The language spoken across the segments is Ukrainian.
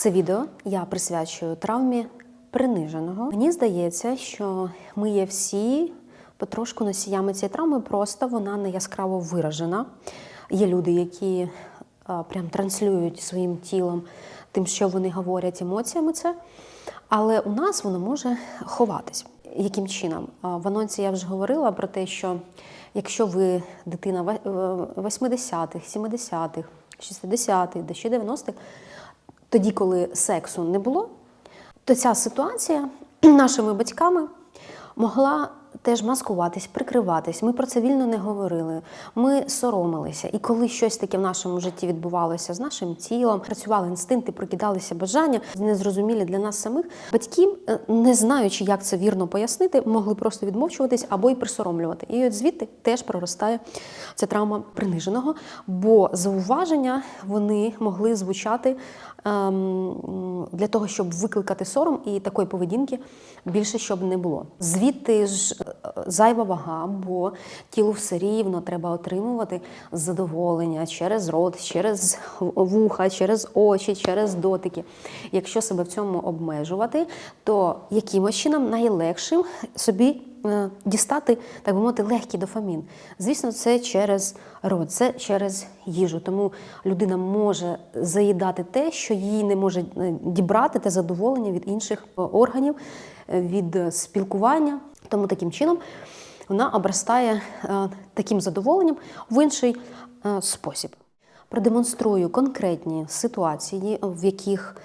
Це відео я присвячую травмі приниженого. Мені здається, що ми є всі потрошку носіями цієї травми, просто вона не яскраво виражена. Є люди, які а, прям транслюють своїм тілом тим, що вони говорять емоціями це. Але у нас воно може ховатись. Яким чином? В анонсі я вже говорила про те, що якщо ви дитина ва- е, 80-х, 70-х, 60-х, де ще 90-х, тоді, коли сексу не було, то ця ситуація нашими батьками могла теж маскуватись, прикриватись. Ми про це вільно не говорили. Ми соромилися. І коли щось таке в нашому житті відбувалося з нашим тілом, працювали інстинкти, прокидалися бажання, незрозумілі для нас самих, батьки, е, не знаючи, як це вірно пояснити, могли просто відмовчуватись або й присоромлювати. І от звідти теж проростає ця травма приниженого, бо зауваження вони могли звучати ем, для того, щоб викликати сором і такої поведінки більше щоб не було. Звідти ж зайва вага, бо тілу все рівно треба отримувати задоволення через рот, через вуха, через очі, через дотики. Якщо себе в цьому обмежувати, то якимось чином найлегшим собі е, дістати, так би мовити, легкий дофамін. Звісно, це через рот, це через їжу. Тому людина може заїдати те, що їй не може е, дібрати те задоволення від інших е, органів, від спілкування. Тому таким чином вона обростає е, таким задоволенням в інший е, спосіб. Продемонструю конкретні ситуації, в яких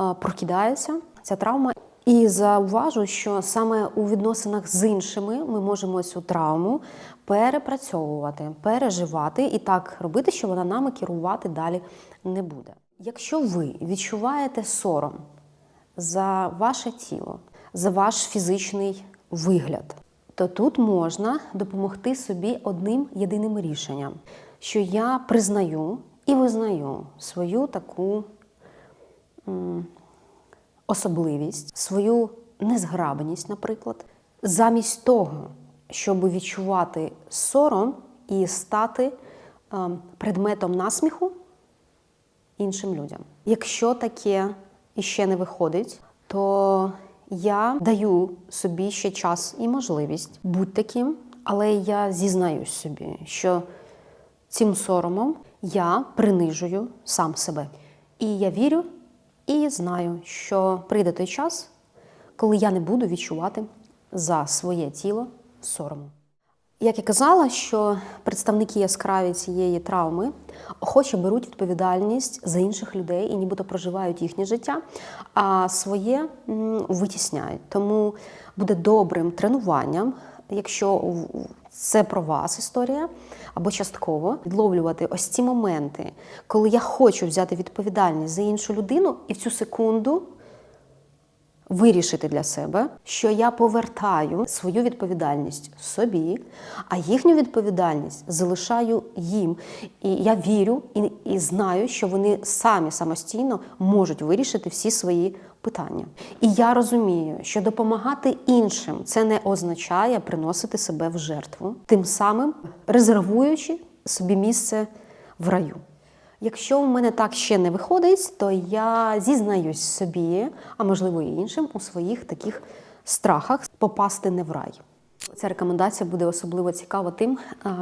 е, прокидається ця травма. І зауважу, що саме у відносинах з іншими ми можемо цю травму перепрацьовувати, переживати і так робити, що вона нами керувати далі не буде. Якщо ви відчуваєте сором за ваше тіло, за ваш фізичний вигляд, то тут можна допомогти собі одним єдиним рішенням, що я признаю і визнаю свою таку особливість, свою незграбність, наприклад, замість того, щоб відчувати сором і стати е, предметом насміху іншим людям. Якщо таке іще не виходить, то я даю собі ще час і можливість бути таким, але я зізнаюсь собі, що цим соромом я принижую сам себе. І я вірю і знаю, що прийде той час, коли я не буду відчувати за своє тіло сорому. Як я казала, що представники яскраві цієї травми охоче беруть відповідальність за інших людей і нібито проживають їхнє життя, а своє витісняють. Тому буде добрим тренуванням, якщо це про вас історія, або частково відловлювати ось ці моменти, коли я хочу взяти відповідальність за іншу людину, і в цю секунду вирішити для себе, що я повертаю свою відповідальність собі, а їхню відповідальність залишаю їм. І я вірю і, і знаю, що вони самі самостійно можуть вирішити всі свої питання. І я розумію, що допомагати іншим це не означає приносити себе в жертву, тим самим резервуючи собі місце в раю. Якщо в мене так ще не виходить, то я зізнаюсь собі, а можливо і іншим, у своїх таких страхах попасти не в рай. Ця рекомендація буде особливо цікава тим,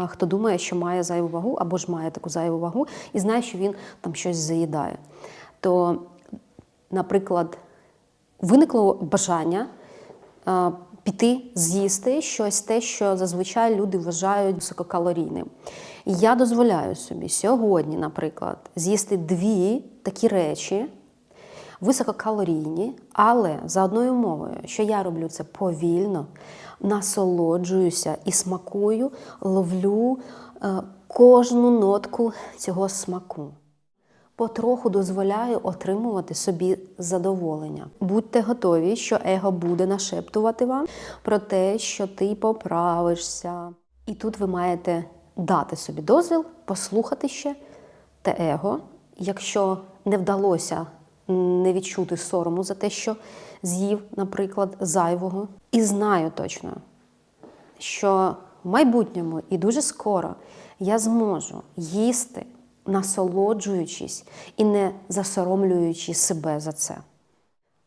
хто думає, що має зайву вагу або ж має таку зайву вагу і знає, що він там щось заїдає. То, наприклад, виникло бажання піти з'їсти щось те, що зазвичай люди вважають висококалорійним. І я дозволяю собі сьогодні, наприклад, з'їсти дві такі речі. Висококалорійні, але за одною умовою, що я роблю це повільно, насолоджуюся і смакую, ловлю е, кожну нотку цього смаку потроху дозволяю отримувати собі задоволення. Будьте готові, що его буде нашептувати вам про те, що ти поправишся. І тут ви маєте дати собі дозвіл, послухати ще те его. Якщо не вдалося не відчути сорому за те, що з'їв, наприклад, зайвого, і знаю точно, що в майбутньому і дуже скоро я зможу їсти насолоджуючись і не засоромлюючи себе за це.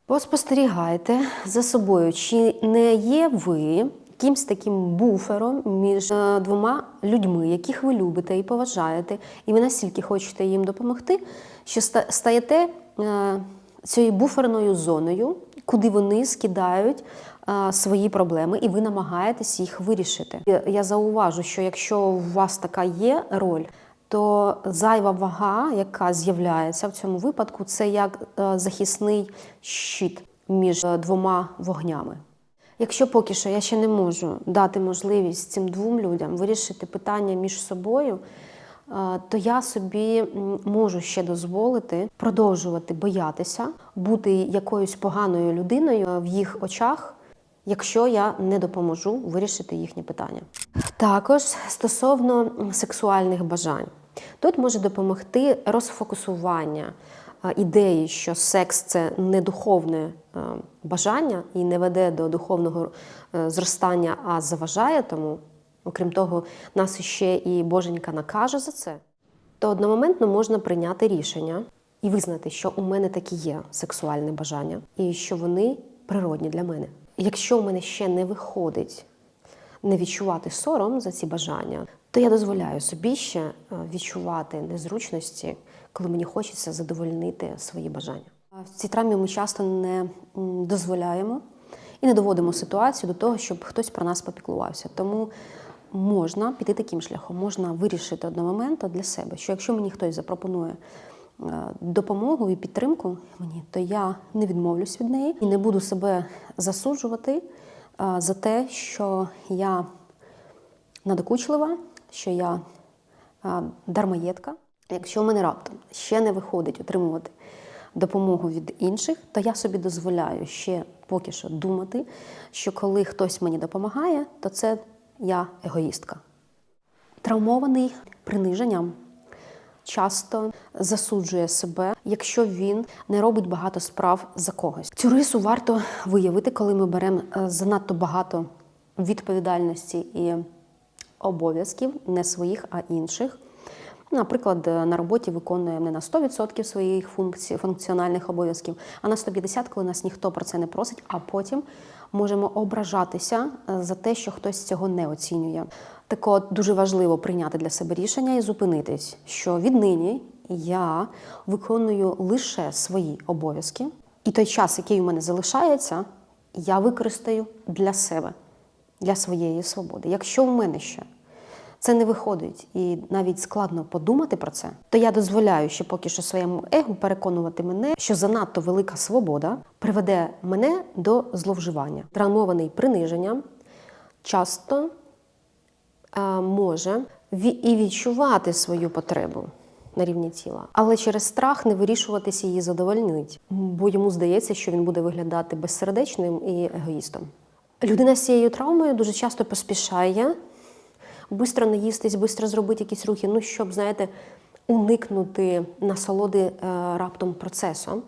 Поспостерігайте за собою, чи не є ви якимсь таким буфером між е, двома людьми, яких ви любите і поважаєте, і ви настільки хочете їм допомогти, що стаєте е, цією буферною зоною, куди вони скидають е, свої проблеми, і ви намагаєтесь їх вирішити. Я- Я зауважу, що якщо у вас така є роль, то зайва вага, яка з'являється в цьому випадку, це як е, захисний щит між е, двома вогнями. Якщо поки що я ще не можу дати можливість цим двом людям вирішити питання між собою, е, то я собі можу ще дозволити продовжувати боятися бути якоюсь поганою людиною в їх очах, якщо я не допоможу вирішити їхнє питання. Також стосовно сексуальних бажань, тут може допомогти розфокусування ідеї, що секс це не духовне бажання і не веде до духовного е, зростання, а заважає тому. Окрім того, нас ще і боженька накаже за це, то одномоментно можна прийняти рішення і визнати, що у мене такі є сексуальне бажання, і що вони природні для мене. Якщо у мене ще не виходить не відчувати сором за ці бажання, то я дозволяю собі ще е, відчувати незручності, коли мені хочеться задовольнити свої бажання. В цій травмі ми часто не дозволяємо і не доводимо ситуацію до того, щоб хтось про нас попіклувався. Тому можна піти таким шляхом, можна вирішити одномоментно для себе, що якщо мені хтось запропонує е, допомогу і підтримку мені, то я не відмовлюсь від неї і не буду себе засуджувати за те, що я надокучлива, що я дармоєдка. Якщо в мене раптом ще не виходить отримувати допомогу від інших, то я собі дозволяю ще поки що думати, що коли хтось мені допомагає, то це я егоїстка. Травмований приниженням часто засуджує себе, якщо він не робить багато справ за когось. Цю рису варто виявити, коли ми беремо е, занадто багато відповідальності і обов'язків, не своїх, а інших. Наприклад, е, на роботі виконує не на 100% своїх функцій, функціональних обов'язків, а на 150%, коли нас ніхто про це не просить, а потім можемо ображатися е, за те, що хтось цього не оцінює. Так от дуже важливо прийняти для себе рішення і зупинитись, що віднині я виконую лише свої обов'язки, і той час, який у мене залишається, я використаю для себе, для своєї свободи. Якщо в мене ще це не виходить і навіть складно подумати про це, то я дозволяю ще поки що своєму егу переконувати мене, що занадто велика свобода приведе мене до зловживання. Травмований приниженням часто е, може і відчувати свою потребу на рівні тіла, але через страх не вирішуватися її задовольнити, бо йому здається, що він буде виглядати безсердечним і егоїстом. Людина з цією травмою дуже часто поспішає бистро наїстись, бистро зробити якісь рухи, ну щоб, знаєте, уникнути насолоди е, раптом процесу.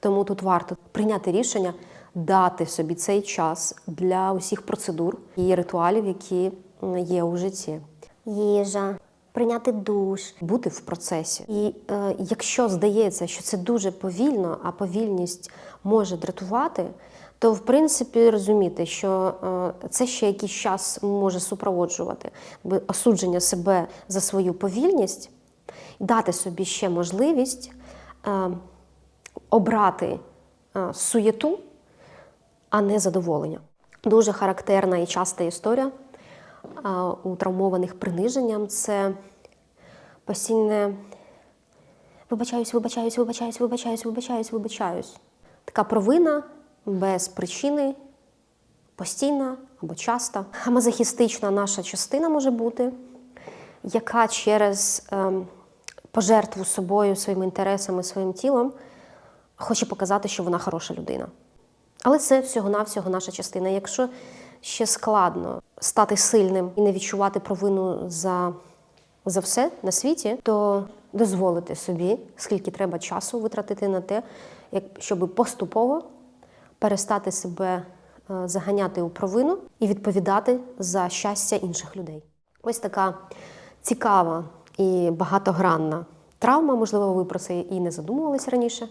Тому тут варто прийняти рішення дати собі цей час для усіх процедур і ритуалів, які є у житті. їжа, прийняти душ. Бути в процесі. І е, якщо здається, що це дуже повільно, а повільність може дратувати, то в принципі розуміти, що е, це ще якийсь час може супроводжувати осудження себе за свою повільність, дати собі ще можливість е, обрати е, суєту, а не задоволення. Дуже характерна і часта історія у травмованих приниженням це постійне вибачаюсь, вибачаюсь, вибачаюсь, вибачаюсь, вибачаюсь, вибачаюсь. Така провина без причини, постійна або часта. Мазохістична наша частина може бути, яка через ем, пожертву собою, своїми інтересами, своїм тілом хоче показати, що вона хороша людина. Але це всього-навсього наша частина. Якщо ще складно стати сильним і не відчувати провину за, за все на світі, то дозволити собі, скільки треба часу витратити на те, як, щоб поступово перестати себе е, заганяти у провину і відповідати за щастя інших людей. Ось така цікава і багатогранна травма, можливо, ви про це і не задумувалися раніше.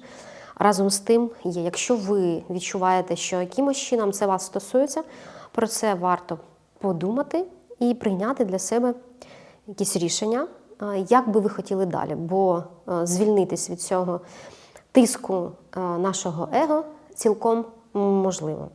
Разом з тим, є, якщо ви відчуваєте, що якимось чином це вас стосується, про це варто подумати і прийняти для себе якісь рішення, як би ви хотіли далі, бо звільнитись від цього тиску нашого его цілком можливо.